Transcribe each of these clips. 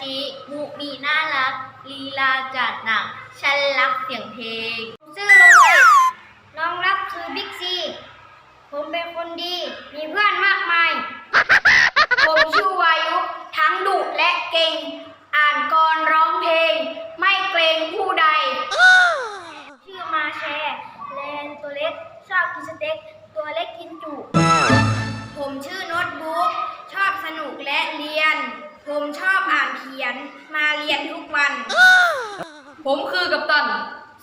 ชิ มุมีน่ารัก ลีลาจัดหนัก ฉันรักเสียงเพลง ชื่อลงรักน้องรักคือบิ๊กซี ผมเป็นคนดี มีเพื่อนมากมาย ผมชื่อวายุ ทั้งดุและเก่ง อ่านกรร้องเพลง ไม่เกรงผู้ใด ชื่อมาแชร์แลนตัวเล็ก ชอบกินสเต็ก ตัวเล็กกินจุ ผมชื่อโน้ตบุ๊ก ชอบสนุกและเรียน ผมชอบอ่านเขียนมาเรียนทุกวัน ผมคือกัปตัน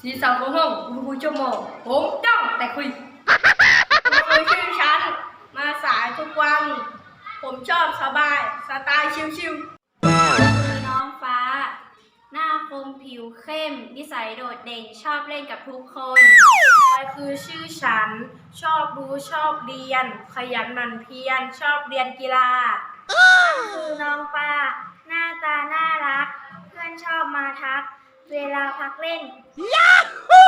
สีสันของห้องคุณครูชั่วโมงผมจ้องแต่คุยคุณครูชื่อฉัน มาสายทุกวัน ผมชอบสบาย สไตล์ชิวคือน้องฟ้า หน้าคมผิวเข้ม นิสัยโดดเด่นชอบเล่นกับทุกคนๆพลอยคือชื่อฉัน ชอบรู้ชอบเรียน ขยันหมั่นเพียรชอบเรียนกีฬาคือน้องปลาหน้าตาน่ารัก เพื่ อนชอบมาทัก เวลาพักเล่นคือแม